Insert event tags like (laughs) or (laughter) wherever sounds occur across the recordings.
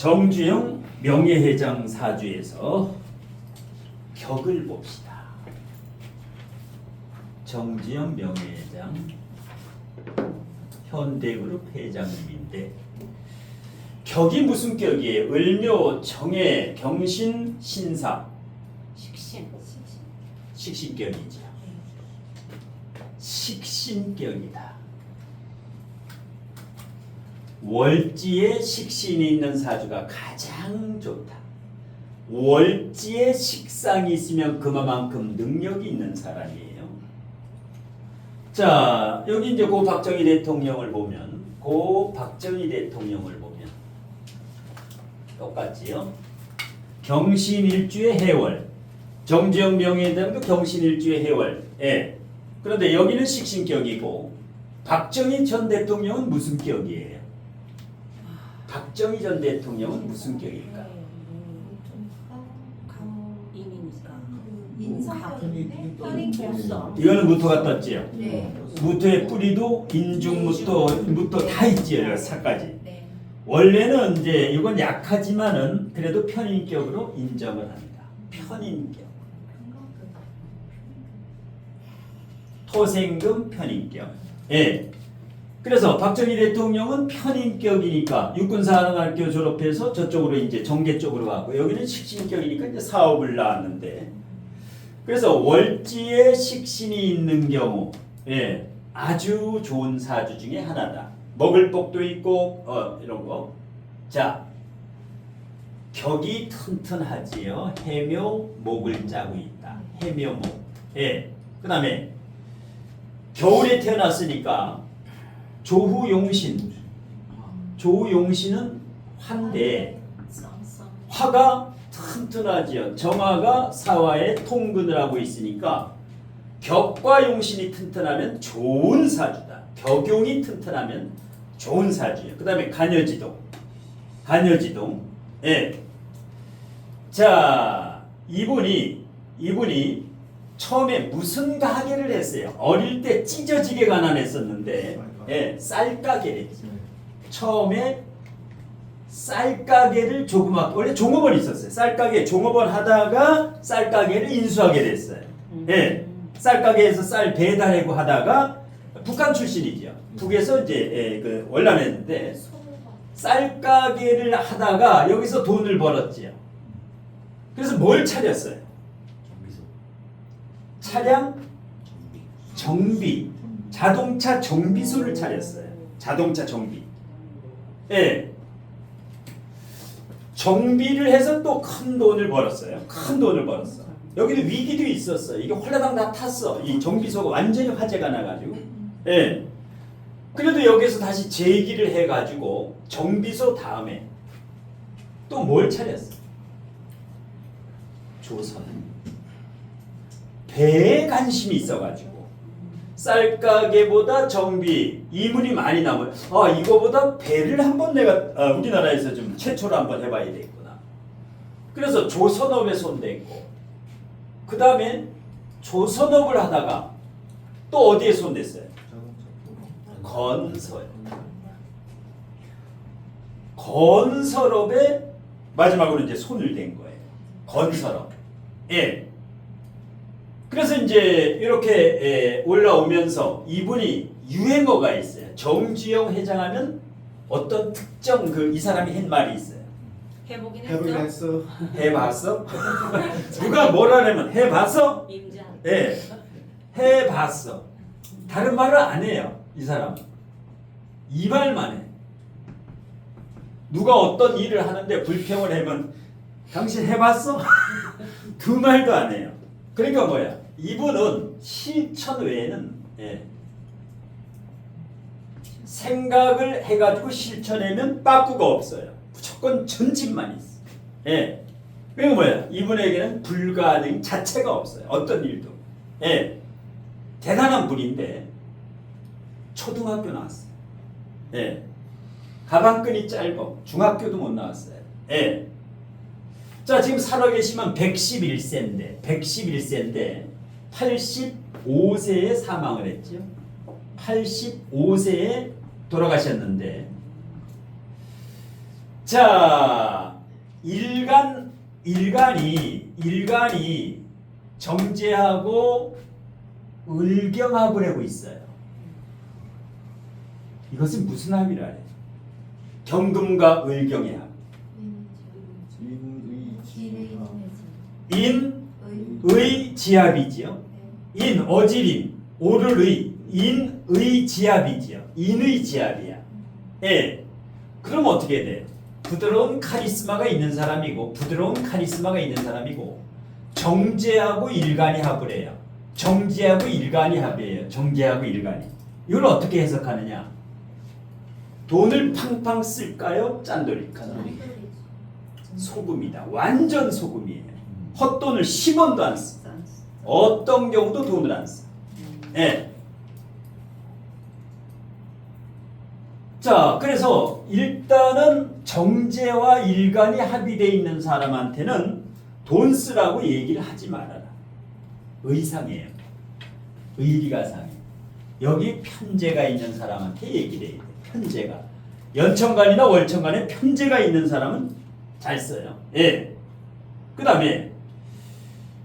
정주영 명예회장 사주에서 격을 봅시다. 정주영 명예회장 현대그룹 회장님인데 격이 무슨 격이에요? 을묘, 정해, 경신, 신사 식신. 식신격이죠. 식신격이다. 월지에 식신이 있는 사주가 가장 좋다. 월지에 식상이 있으면 그만큼 능력이 있는 사람이에요. 자, 여기 이제 고 박정희 대통령을 보면 고 박정희 대통령을 보면 똑같지요. 경신일주의 해월 정지영 명예회장도 경신일주의 해월. 예. 그런데 여기는 식신격이고 박정희 전 대통령은 무슨 격이에요? 박정희 전 대통령은 무슨 격일까? 인이니까. 인성격인데 이거는 무토가 떴지요. 네. 무토의 뿌리도 인중무토, 무토 다 있지요. 사까지. 네. 원래는 이제 이건 약하지만은 그래도 편인격으로 인정을 합니다. 편인격. 토생금 편인격. 예. 그래서 박정희 대통령은 편인격이니까 육군사관학교 졸업해서 저쪽으로 이제 정계 쪽으로 가고 여기는 식신격이니까 이제 사업을 나왔는데 그래서 월지에 식신이 있는 경우 예, 아주 좋은 사주 중에 하나다. 먹을 복도 있고 어, 이런 거. 자, 격이 튼튼하지요. 해묘 목을 짜고 있다. 해묘 목. 예. 그다음에 겨울에 태어났으니까 조후용신. 조후용신은 환대. 화가 튼튼하지요. 정화가 사화에 통근을 하고 있으니까 격과 용신이 튼튼하면 좋은 사주다. 격용이 튼튼하면 좋은 사주예요. 그 다음에 간여지동. 간여지동. 예. 자, 이분이, 이분이 처음에 무슨 가게를 했어요? 어릴 때 찢어지게 가난했었는데, 예, 했어요. 처음에 쌀가게를 조그맣게 원래 종업원 있었어요. 쌀가게 종업원 하다가 쌀가게를 인수하게 됐어요. 예, 쌀가게에서 쌀 배달하고 하다가 북한 출신이죠. 북에서 이제 예, 그 월남했는데 쌀가게를 하다가 여기서 돈을 벌었지요. 그래서 뭘 차렸어요? 차량 정비, 자동차 정비소를 차렸어요. 자동차 정비. 예. 정비를 해서 또 큰 돈을 벌었어요. 큰 돈을 벌었어. 여기는 위기도 있었어. 이게 홀라당 다 탔어. 이 정비소가 완전히 화재가 나가지고. 예. 그래도 여기서 다시 재기를 해가지고 정비소 다음에 또 뭘 차렸어? 조선. 배에 관심이 있어가지고 쌀가게보다 정비 이물이 많이 남아요. 아 이거보다 배를 한번 내가 아, 우리나라에서 좀 최초로 한번 해봐야 되겠구나. 그래서 조선업에 손댔고 그 다음에 조선업을 하다가 또 어디에 손댔어요? 건설. 건설업에 마지막으로 이제 손을 댄 거예요. 건설업. 예. 그래서 이제 이렇게 예, 올라오면서 이분이 유행어가 있어요. 정주영 회장하면 어떤 특정 그 이 사람이 한 말이 있어요. 해보긴. 했어. 해봤어? (laughs) 누가 뭐라냐면 해봤어? 임자. 예, 해봤어. 다른 말을 안 해요. 이 사람. 이 말만 해. 누가 어떤 일을 하는데 불평을 하면 당신 해봤어? (laughs) 두 말도 안 해요. 그러니까 뭐야? 이분은 실천 외에는 예, 생각을 해가지고 실천하면 빠꾸가 없어요. 무조건 전진만 있어. 예. 그리고 뭐야? 이분에게는 불가능 자체가 없어요. 어떤 일도. 예. 대단한 분인데 초등학교 나왔어요. 예. 가방끈이 짧아. 중학교도 못 나왔어요. 예. 자, 지금 살아 계시면 111세인데, 111세인데 85세에 사망을 했죠. 85세에 돌아가셨는데 자, 일간 일간이 일간이 정제하고 을경합을 하고 있어요. 이것은 무슨 합이라 해? 경금과 을경의 합. 인, 의, 지합이지요. 인, 어질인, 오를의, 인, 의, 지합이지요. 인의 지합이야. 예. 그럼 어떻게 돼? 부드러운 카리스마가 있는 사람이고, 부드러운 카리스마가 있는 사람이고, 정제하고 일간이 합을 해요. 정제하고 일간이 합이에요. 정제하고 일간이. 이걸 어떻게 해석하느냐? 돈을 팡팡 쓸까요? 짠돌일까요? 소금이다. 완전 소금이에요. 헛돈을 10원도 안 써. 어떤 경우도 돈을 안 써. 예. 자, 그래서 일단은 정제와 일간이 합의되어 있는 사람한테는 돈 쓰라고 얘기를 하지 말아라. 의상이에요. 의리가 상해. 여기 편제가 있는 사람한테 얘기를 해야 돼. 편제가. 연천간이나 월천간에 편제가 있는 사람은 잘 써요. 예. 그 다음에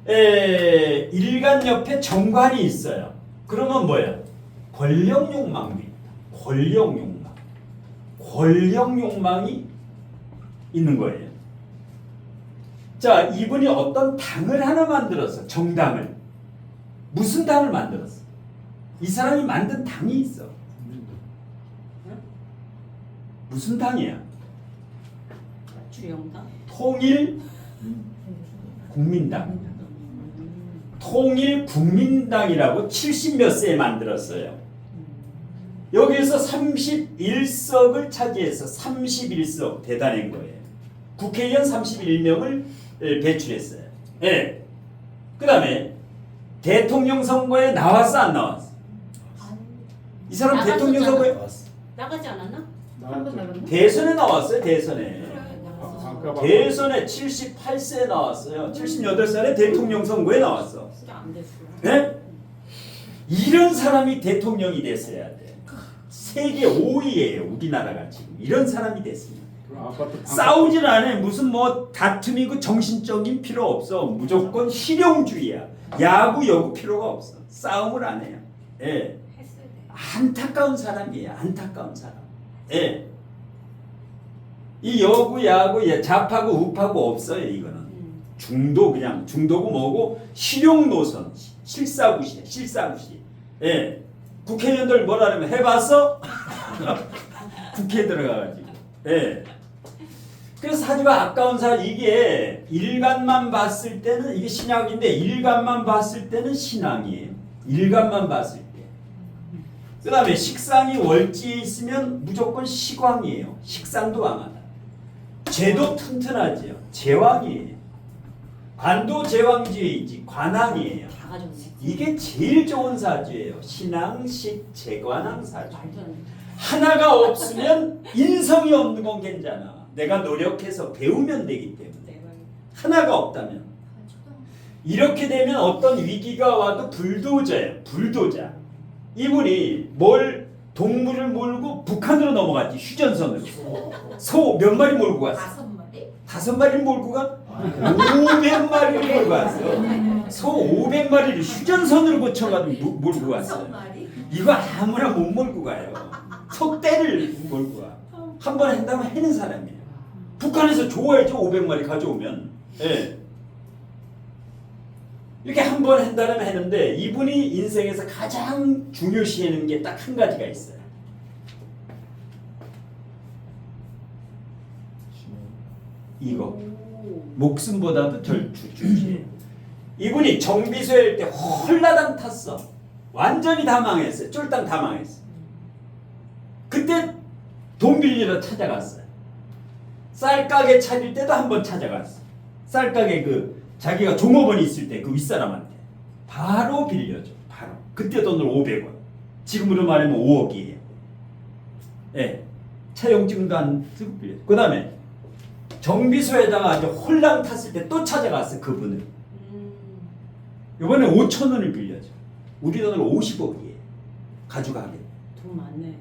에, 일간 옆에 정관이 있어요. 그러면 뭐예요? 권력 욕망이 있다. 권력 욕망. 권력 욕망이 있는 거예요. 자, 이분이 어떤 당을 하나 만들었어. 정당을. 무슨 당을 만들었어? 이 사람이 만든 당이 있어. 무슨 당이야? 주영당. 통일 국민당. 통일 국민당이라고 70몇 세에 만들었어요. 여기에서 31석을 차지해서 31석 대단한 거예요. 국회의원 31명을 배출했어요. 예. 그다음에 대통령 선거에 나왔어 안 나왔어? 이 사람. 대통령 선거에 나가지 않았나? 한번 나갔나? 대선에 나왔어요. 대선에. 대선에 78세에 나왔어요. 78살에 대통령 선거에 나왔어. 그게 안 됐어. 네? 이런 사람이 대통령이 됐어야 돼. 세계 5위예요. 우리나라가 지금 이런 사람이 됐습니다. 싸우질 않아. 무슨 뭐 다툼이고 정신적인 필요 없어. 무조건 실용주의야. 야구 여구 필요가 없어. 싸움을 안 해요. 예. 안타까운 사람이에요. 안타까운 사람. 예. 이 여구 야구 예, 좌파고 우파고 없어요. 이거는. 음. 중도 그냥 중도고 뭐고 실용 노선 실사구시 실사구시. 예 국회의원들 뭐라면 해봤어? (laughs) 국회에 들어가가지고. 예. 그래서 사주가 아까운 사 이게 일간만 봤을 때는 이게 신약인데 일간만 봤을 때는 신앙이에요. 일간만 봤을 때. 그다음에 식상이 월지에 있으면 무조건 시광이에요. 식상도 강하다 제도 튼튼하지요 제왕이에요 관도 제왕지에 있지 관왕이에요. 다 가졌네. 이게 제일 좋은 사주예요. 신앙식 재관왕 사주. 말도 안 돼. 하나가 없으면 인성이 없는 건 괜찮아. 내가 노력해서 배우면 되기 때문에 내가 하나가 없다면 이렇게 되면 어떤 위기가 와도 불도저예요. 불도자. 이분이 뭘 동물을 몰고 북한으로 넘어갔지 휴전선으로. 소 몇 마리 몰고 갔어? 다섯 마리? 다섯 마리를 몰고 가? 500마리를 몰고 왔어. 소 500마리를 휴전선으로 고쳐가지고 모- 몰고 다섯. 마리? 이거 아무나 못 몰고 가요. 속대를 몰고 가. 한 번 한다면 해는 사람이에요. 북한에서 좋아야죠. 500마리 가져오면. 예. 이렇게 한 번 한다면 했는데 이분이 인생에서 가장 중요시하는 게 딱 한 가지가 있어요. 이거. 오. 목숨보다도 덜 중요시해요. 이분이 정비소일 때 홀라당 탔어. 완전히 다 망했어요. 쫄딱 다 망했어. 그때 돈 빌리러 찾아갔어요. 쌀가게 차릴 때도 한 번 찾아갔어. 쌀가게 그 자기가 종업원이 있을 때 그 윗사람한테 바로 빌려줘. 바로. 그때 돈으로 500원. 지금으로 말하면 5억이에요. 예. 차용증도 안 쓰고 빌려. 그 다음에 정비소에다가 아주 홀랑 탔을 때 또 찾아갔어 그분을. 음. 이번에 5천 원을 빌려줘. 우리 돈으로 50억이에요. 가져가게. 돈 많네.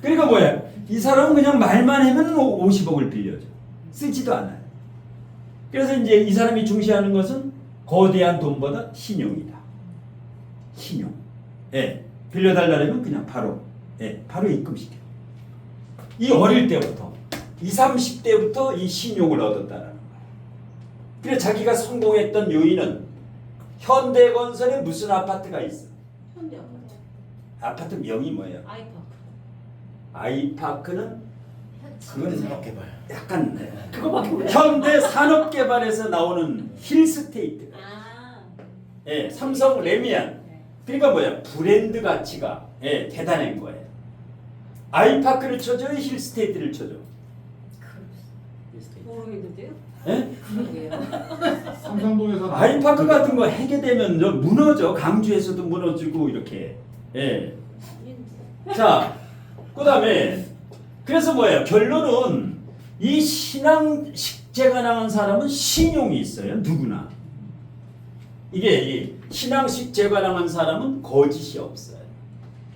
그러니까 뭐야? 이 사람은 그냥 말만 하면 50억을 빌려줘. 쓰지도 않아요. 그래서 이제 이 사람이 중시하는 것은 거대한 돈보다 신용이다. 신용. 예. 빌려달라면 그냥 바로, 예, 바로 입금시켜. 이 어릴 때부터, 20, 30대부터 이 신용을 얻었다라는 거예요. 그래서 자기가 성공했던 요인은 현대건설에 무슨 아파트가 있어? 현대 아파트. 아파트 명이 뭐예요? 아이파크. 아이파크는 그건 산업개발. 약간 네. 그거밖에 몰라. 현대 산업개발에서 나오는 힐스테이트. 아. 예, 삼성 레미안. 그러니까 뭐야? 브랜드 가치가 예, 대단한 거예요. 아이파크를 쳐줘요, 힐스테이트를 쳐줘. 모르겠는데요? 예? 그러게요. (laughs) 삼성동에서 아이파크 같은 거 해게 되면 저 무너져. 강주에서도 무너지고 이렇게. 예. 자, 그다음에 그래서 뭐예요? 결론은 이 신앙 식재가 나간 사람은 신용이 있어요. 누구나. 이게 이 신앙 식 재관항한 사람은 거짓이 없어요.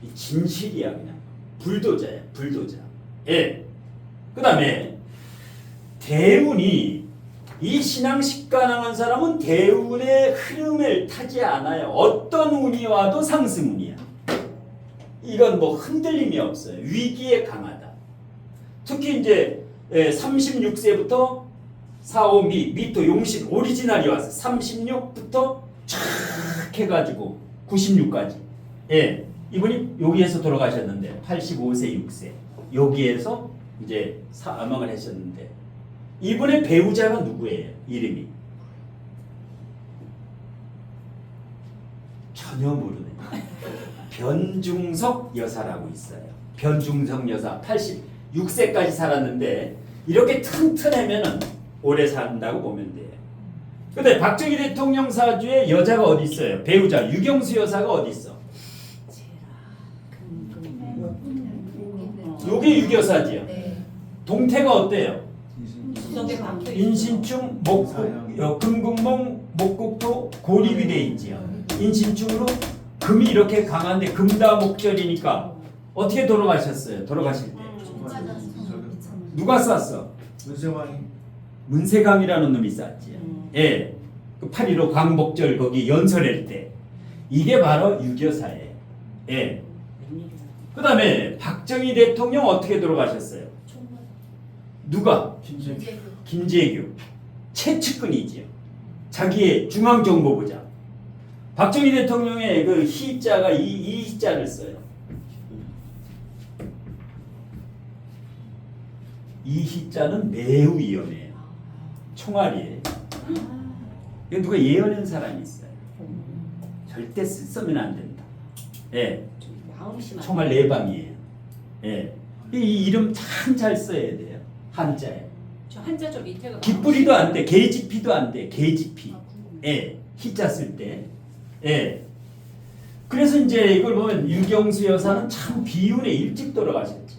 이 진실이야 그냥 불도저야 불도저. 예. 그 다음에 대운이 이 신앙식 가능한 사람은 대운의 흐름을 타지 않아요. 어떤 운이 와도 상승운이야. 이건 뭐 흔들림이 없어요. 위기에 강하다. 특히 이제 36세부터 4, 5, 미, 미토, 용신, 오리지널이 왔어. 36부터 쫙 해가지고 96까지. 예. 이분이 여기에서 돌아가셨는데 85세, 6세. 여기에서 이제 사망을 하셨는데 이분의 배우자가 누구예요? 이름이 전혀 모르네. (laughs) 변중석 여사라고 있어요. 변중석 여사 86세까지 살았는데 이렇게 튼튼하면은 오래 산다고 보면 돼요. 근데 박정희 대통령 사주에 여자가 어디 있어요? 배우자 유경수 여사가 어디 있어? 요게 유교사지요. 네. 동태가 어때요? 인신충 목국 어, 금금목 목국도 고립이 돼 있지요. 인신충으로 금이 이렇게 강한데 금다 목절이니까 어떻게 돌아가셨어요? 돌아가실 때 누가 쐈어? 문세왕이 문세강이라는 놈이 쐈지요. 음. 예, 그 8.15 광복절 거기 연설할 때 이게 바로 유교사예요. 예. 웬일이야. 그다음에 박정희 대통령 어떻게 돌아가셨어요? 누가? 김재규 김재규 최측근이지요. 자기의 중앙정보부장. 박정희 대통령의 그 희자가 이, 이 희자를 써요. 이 희자는 매우 위험해요. 총알이에요. 이거 누가 예언한 사람이 있어요. 절대 쓰- 쓰면 안 된다. 예. 총알 네 방이에요. 예, 이, 이 이름 참 잘 써야 돼요. 한자에. 저 한자 저 밑에가. 깃뿌리도 안 돼. 계지피도 안 돼. 계지피. 아. 예. 희자 쓸 때. 예. 그래서 이제 이걸 보면 유경수 여사는 참 비운에 일찍 돌아가셨죠.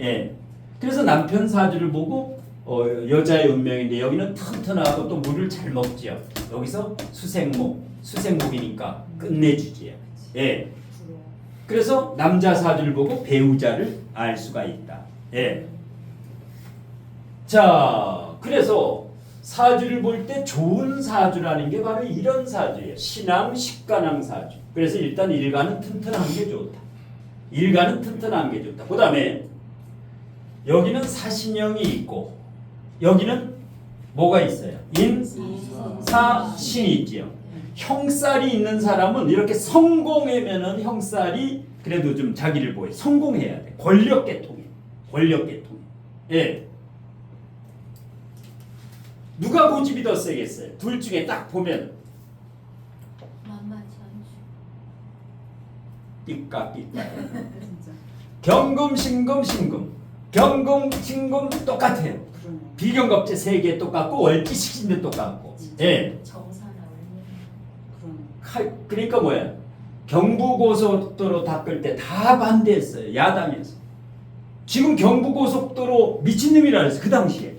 예. 그래서 남편 사주를 보고 어, 여자의 운명인데 여기는 튼튼하고 또 물을 잘 먹지요. 여기서 수생목, 수생목이니까 끝내주지요. 예. 그래서 남자 사주를 보고 배우자를 알 수가 있다. 예. 자, 그래서 사주를 볼 때 좋은 사주라는 게 바로 이런 사주예요. 신앙, 식간항 사주. 그래서 일단 일간은 튼튼한 게 좋다. 일간은 튼튼한 게 좋다. 그 다음에 여기는 사신형이 있고 여기는 뭐가 있어요? 인, 사, 신이 있지요. 형살이 있는 사람은 이렇게 성공하면은 형살이 그래도 좀 자기를 보여. 성공해야 돼. 권력 계통이. 권력 계통. 예. 누가 고집이 더 세겠어요? 둘 중에 딱 보면 만만치 않죠. 삐까 삐까. 경금, 신금, 신금. 경금, 신금 똑같아요. 비경겁제 세 개 똑같고 월기식신도 똑같고. 예. 그러니까 뭐야? 경부고속도로 닦을 때 다 반대했어요. 야당에서. 지금 경부고속도로 미친놈이라 그랬어. 그 당시에.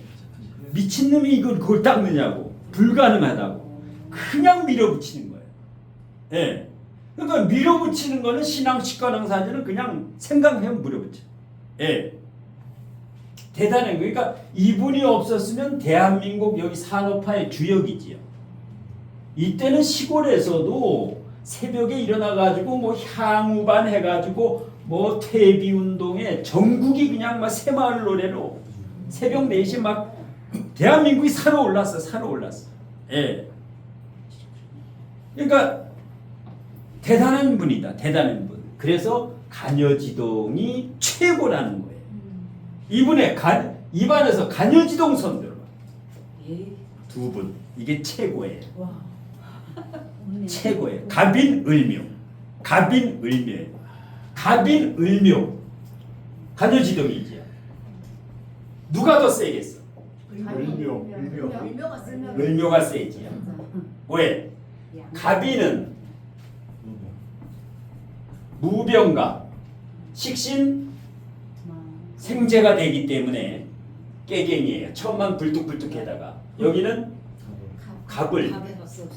미친놈이 이걸 그걸 닦느냐고. 불가능하다고. 그냥 밀어붙이는 거예요. 예. 그러니까 밀어붙이는 거는 신앙 식관왕 사주는 그냥 생각하면 밀어붙여. 예. 대단한 거. 그러니까 이분이 없었으면 대한민국 여기 산업화의 주역이지요. 이때는 시골에서도 새벽에 일어나 가지고 뭐 향우반 해 가지고 뭐 퇴비 운동에 전국이 그냥 막 새마을 노래로 새벽 4시 막 대한민국이 산에 올랐어. 산에 올랐어. 예. 그러니까 대단한 분이다. 대단한 분. 그래서 간여지동이 최고라는 거예요. 이분의 간 입안에서 간여지동 손들어 예. 두 분. 이게 최고예요. 와. (laughs) 최고예요. 갑인 을묘. 갑인 을묘예요. 갑인 을묘. 간여지동이지요. 누가 더 세겠어? 을묘, 을묘. 을묘가 쓰면 을묘가 세지요. 왜? 갑인은 무병가, 식신, 생재가 되기 때문에 깨갱이에요. 천만 불뚝불뚝해다가 여기는 갑을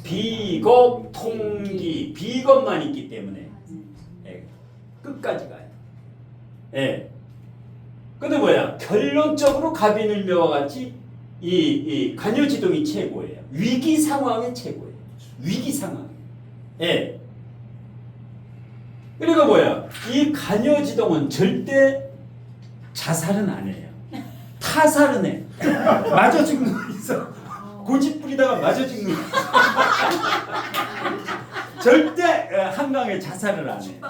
비겁 통기 비겁만 있기 때문에 예, 끝까지 가요. 예. 근데 뭐야? 결론적으로 갑인을묘와 같이 이, 이 간여지동이 최고예요. 위기 상황의 최고예요. 위기 상황. 예. 그러니까 뭐야? 이 간여지동은 절대 자살은 안 해요. 타살은 해. 맞아 죽는 거 있어. 고집 부리다가 맞아 죽는 거. 절대 어, 한강에 자살을 안 해.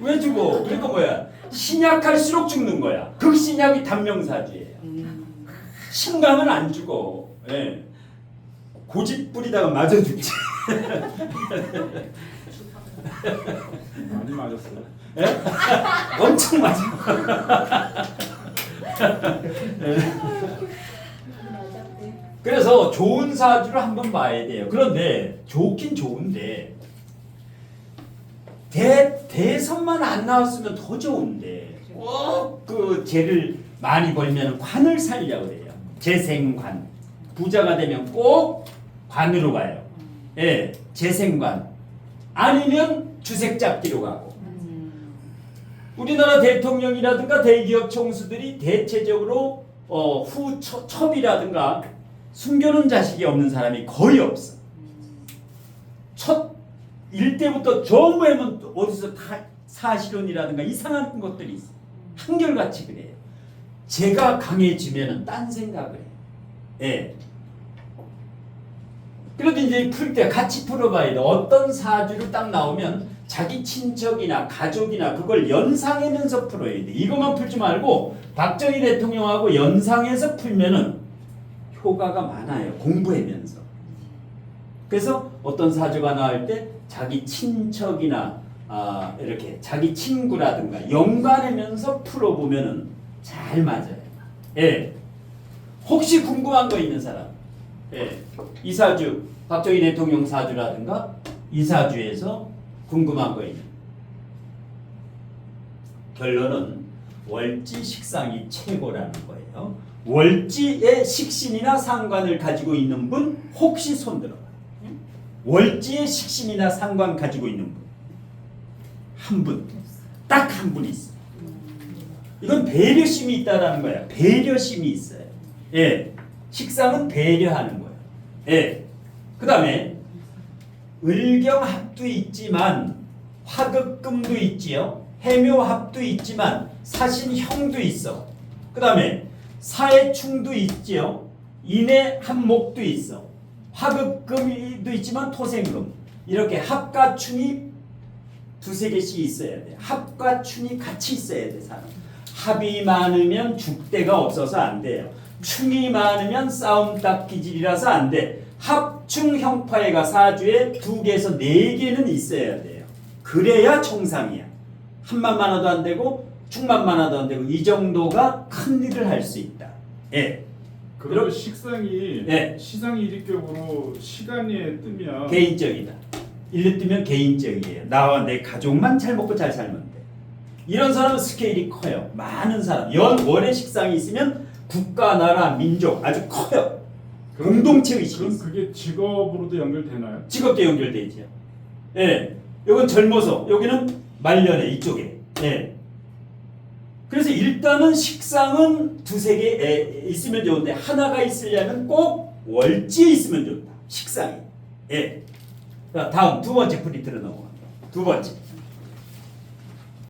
왜 죽어? 그러니까 뭐야? 신약할수록 죽는 거야. 극신약이 단명사주예요. 신강은 안 죽어. 예. 고집 부리다가 맞아 죽지. 많이 맞았어요. 예? (laughs) 엄청 맞아. 그래서 좋은 사주를 한번 봐야 돼요. 그런데 좋긴 좋은데 대 대선만 안 나왔으면 더 좋은데 꼭그 죄를 많이 벌면 관을 살려 그래요. 재생관 부자가 되면 꼭 관으로 가요. 예, 재생관 아니면 주색 잡기로 가고. 우리나라 대통령이라든가 대기업 총수들이 대체적으로 어, 후첩이라든가 숨겨놓은 자식이 없는 사람이 거의 없어. 첫 일때부터 전부 해면 어디서 다 사실혼이라든가 이상한 것들이 있어. 한결같이 그래요. 제가 강해지면은 딴 생각을 해요. 예. 그래도 이제 풀 때 같이 풀어봐야 돼. 어떤 사주를 딱 나오면 자기 친척이나 가족이나 그걸 연상하면서 풀어야 돼. 이것만 풀지 말고 박정희 대통령하고 연상해서 풀면은 효과가 많아요. 공부하면서. 그래서 어떤 사주가 나올 때 자기 친척이나 아, 이렇게 자기 친구라든가 연관하면서 풀어보면은 잘 맞아요. 예. 혹시 궁금한 거 있는 사람? 예. 이 사주 박정희 대통령 사주라든가 이 사주에서 궁금한 거 있는 결론은 월지 식상이 최고라는 거예요. 월지의 식신이나 상관을 가지고 있는 분 혹시 손들어 봐. 월지의 식신이나 상관 가지고 있는 분. 한 분. 딱 한분 있어. 이건 배려심이 있다라는 거야. 배려심이 있어요. 예. 식상은 배려하는 거야. 예. 그 다음에 을경합도 있지만 화극금도 있지요. 해묘합도 있지만 사신형도 있어. 그 다음에 사해충도 있지요. 인해한목도 있어. 화극금도 있지만 토생금. 이렇게 합과 충이 두세 개씩 있어야 돼. 합과 충이 같이 있어야 돼, 사람. 합이 많으면 죽대가 없어서 안 돼요. 충이 많으면 싸움 닦기질이라서 안 돼. 합 충 형파해가 사주에 두 개에서 네 개는 있어야 돼요. 그래야 정상이야. 한만 많아도 안 되고 충만 많아도 안 되고 이 정도가 큰 일을 할 수 있다. 예. 그러면 식상이 네. 시상이 일격으로 시간에 뜨면 개인적이다. 일로 뜨면 개인적이에요. 나와 내 가족만 잘 먹고 잘 살면 돼. 이런 사람은 스케일이 커요. 많은 사람. 연 월의 식상이 있으면 국가, 나라, 민족 아주 커요. 공동체 의식이. 그게 직업으로도 연결되나요? 직업도 연결되지요. 예. 이건 젊어서 여기는 말년에 이쪽에. 예. 그래서 일단은 식상은 두세 개 에, 있으면 좋은데 하나가 있으려면 꼭 월지에 있으면 좋다. 식상이. 예. 자, 다음 두 번째 프린트로 넘어갑니다. 두 번째.